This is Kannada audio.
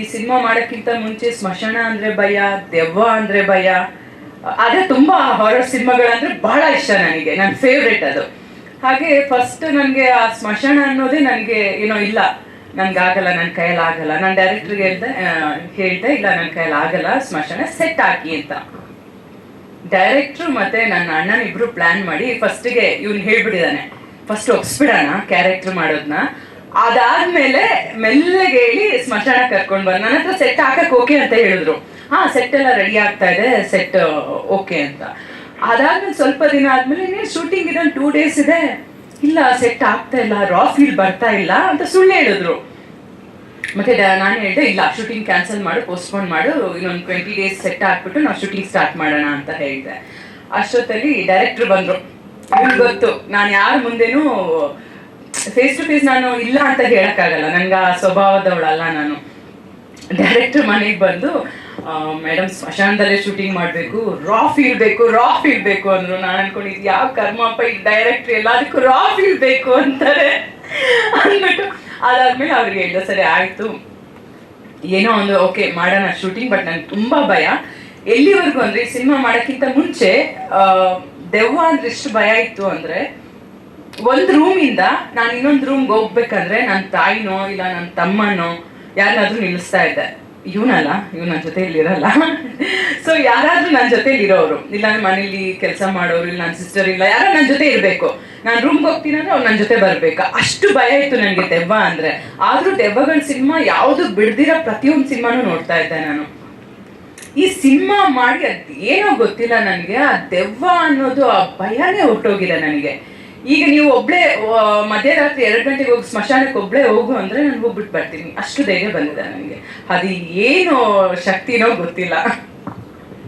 ಈ ಸಿನಿಮಾ ಮಾಡೋಕ್ಕಿಂತ ಮುಂಚೆ ಸ್ಮಶಾನ ಅಂದ್ರೆ ಭಯ, ದೆವ್ವ ಅಂದ್ರೆ ಭಯ. ಅದೇ ತುಂಬಾ ಹಾರರ್ ಸಿನಿಮಾಗಳಂದ್ರೆ ಬಹಳ ಇಷ್ಟ ನನಗೆ, ನನ್ನ ಫೇವ್ರೆಟ್ ಅದು. ಹಾಗೆ ಫಸ್ಟ್ ನನಗೆ ಆ ಸ್ಮಶಾನ ಅನ್ನೋದೇ ನನಗೆ ಏನೋ ಇಲ್ಲ. ನನಗಾಗಲ್ಲ ನನ್ನ ಕೈಯಲ್ಲಿ ಆಗಲ್ಲ. ನಾನು ಡೈರೆಕ್ಟ್ರಿಗೆ ಹೇಳ್ದೆ ಹೇಳ್ದೆ, ಇಲ್ಲ ನನ್ನ ಕೈಯಲ್ಲಿ ಆಗಲ್ಲ, ಸ್ಮಶಾನ ಸೆಟ್ ಹಾಕಿ ಅಂತ. ಡೈರೆಕ್ಟ್ರು ಮತ್ತೆ ನನ್ನ ಅಣ್ಣನ ಇಬ್ರು ಪ್ಲಾನ್ ಮಾಡಿ ಫಸ್ಟಿಗೆ ಇವ್ನು ಹೇಳ್ಬಿಟ್ಟಿದ್ದಾನೆ. ಫಸ್ಟ್ ಒಪ್ಸ್ಬಿಡೋಣ ಕ್ಯಾರೆಕ್ಟರ್ ಮಾಡೋದನ್ನ ಅದಾದ್ಮೇಲೆ ಮೆಲ್ಲಗೆ ಹೇಳಿ ಸ್ಮಶಾನ ಕರ್ಕೊಂಡ್ ಬಂದ್. ನನ್ನ ಹತ್ರ ಸೆಟ್ ಹಾಕಕ್ ಓಕೆ ಅಂತ ಹೇಳಿದ್ರು. ಹಾ ಸೆಟ್ ಎಲ್ಲ ರೆಡಿ ಆಗ್ತಾ ಇದೆ ಸೆಟ್ ಓಕೆ ಅಂತ. ಅದಾದ್ಮೇಲೆ ಸ್ವಲ್ಪ ದಿನ ಆದ್ಮೇಲೆ ನೀನ್ ಶೂಟಿಂಗ್ ಇದೊಂದು ಟೂ ಡೇಸ್ ಇದೆ. ಇಲ್ಲ ಸೆಟ್ ಆಗ್ತಾ ಇಲ್ಲ ರಾ ಫೀಲ್ ಬರ್ತಾ ಇಲ್ಲ ಅಂತ ಸುಳ್ಳು ಹೇಳಿದ್ರು. ಮತ್ತೆ ನಾನು ಹೇಳಿದೆ, ಇಲ್ಲ ಶೂಟಿಂಗ್ ಕ್ಯಾನ್ಸಲ್ ಮಾಡು ಪೋಸ್ಟ್ಪೋನ್ ಮಾಡು, ಇನ್ನೊಂದು ಟ್ವೆಂಟಿ ಡೇಸ್ ಸೆಟ್ ಹಾಕ್ಬಿಟ್ಟು ನಾವು ಶೂಟಿಂಗ್ ಸ್ಟಾರ್ಟ್ ಮಾಡೋಣ ಅಂತ ಹೇಳಿದೆ. ಅಷ್ಟೊತ್ತಲ್ಲಿ ಡೈರೆಕ್ಟ್ರು ಬಂದರು. ಗೊತ್ತು, ನಾನು ಯಾರ ಮುಂದೆನೂ ಫೇಸ್ ಟು ಫೇಸ್ ನಾನು ಇಲ್ಲ ಅಂತ ಹೇಳಕ್ಕಾಗಲ್ಲ. ನನ್ಗೆ ಆ ಸ್ವಭಾವದವಳಲ್ಲ ನಾನು. ಡೈರೆಕ್ಟರ್ ಮನೆಗೆ ಬಂದು ಮೇಡಮ್ ಸ್ಮಶಾನದಲ್ಲೇ ಶೂಟಿಂಗ್ ಮಾಡಬೇಕು. ರಾ ಫೀಲ್ ರಾಫ್ ರಾ ಅಂದ್ರು. ನಾನು ಅನ್ಕೊಂಡಿದ್ದು ಯಾವ ಕರ್ಮಪ್ಪ ಈ ಡೈರೆಕ್ಟ್ರ್ ಎಲ್ಲದಕ್ಕೂ ರಾ ಫೀಲ್ ಬೇಕು ಅಂತಾರೆ. ಅಂದ್ಬಿಟ್ಟು ಅದಾದ್ಮೇಲೆ ಅವ್ರಿಗೆ ಹೇಳಿದ ಸರಿ ಆಯ್ತು. ಏನೋ ಒಂದು, ಓಕೆ, ಮಾಡೋಣ ಶೂಟಿಂಗ್ ಬಟ್ ನಂಗೆ ತುಂಬಾ ಭಯ. ಎಲ್ಲಿವರೆಗೂ ಅಂದ್ರೆ ಸಿನಿಮಾ ಮಾಡೋಕ್ಕಿಂತ ಮುಂಚೆ ದೆವ್ವ ಅಂದ್ರೆ ಎಷ್ಟು ಭಯ ಇತ್ತು ಅಂದ್ರೆ ಒಂದ್ ರೂಮಿಂದ ನಾನು ಇನ್ನೊಂದು ರೂಮ್ಗೆ ಹೋಗ್ಬೇಕಂದ್ರೆ ನನ್ನ ತಾಯಿನೋ ಇಲ್ಲ ನನ್ನ ತಮ್ಮನೋ ಯಾರನ್ನಾದ್ರೂ ನಿಲ್ಲಿಸ್ತಾ ಇದ್ದೆ. ಇವನಲ್ಲ ಇವ್ ನನ್ನ ಜೊತೆ ಇರಲ್ಲ. ಸೊ ಯಾರಾದ್ರೂ ನನ್ನ ಜೊತೆಲಿ ಇರೋರು, ಇಲ್ಲ ನನ್ನ ಮನೇಲಿ ಕೆಲಸ ಮಾಡೋರು, ಇಲ್ಲ ನನ್ನ ಸಿಸ್ಟರ್ ಇಲ್ಲ ಯಾರೋ ನನ್ನ ಜೊತೆ ಇರಬೇಕು. ನಾನು ರೂಮ್ಗೆ ಹೋಗ್ತೀನಿ ಅಂದ್ರೆ ಅವ್ರು ನನ್ನ ಜೊತೆ ಬರ್ಬೇಕು. ಅಷ್ಟು ಭಯ ಇತ್ತು ನನಗೆ ದೆವ್ವ ಅಂದ್ರೆ. ಆದ್ರೂ ದೆವ್ವಗಳ ಸಿನಿಮಾ ಯಾವುದು ಬಿಡ್ದಿರೋ ಪ್ರತಿಯೊಂದು ಸಿನಿಮಾನು ನೋಡ್ತಾ ಇದ್ದೆ ನಾನು. ಈ ಸಿನಿಮಾ ಮಾಡಿ ಅದೇನೋ ಗೊತ್ತಿಲ್ಲ ನನಗೆ, ಆ ದೆವ್ವ ಅನ್ನೋದು ಆ ಭಯನೇ ಹೊಟ್ಟೋಗಿದೆ ನನಗೆ. ಈಗ ನೀವು ಒಬ್ಳೆ ಮಧ್ಯರಾತ್ರಿ ಎರಡು ಗಂಟೆಗೆ ಹೋಗಿ ಸ್ಮಶಾನಕ್ಕೆ ಒಬ್ಳೆ ಹೋಗು ಅಂದ್ರೆ ನಾನು ಹೋಗ್ಬಿಟ್ಟು ಬರ್ತೀನಿ. ಅಷ್ಟು ಧೈರ್ಯ ಬಂದಿದೆ ನನಗೆ. ಅದು ಏನು ಶಕ್ತಿನೋ ಗೊತ್ತಿಲ್ಲ.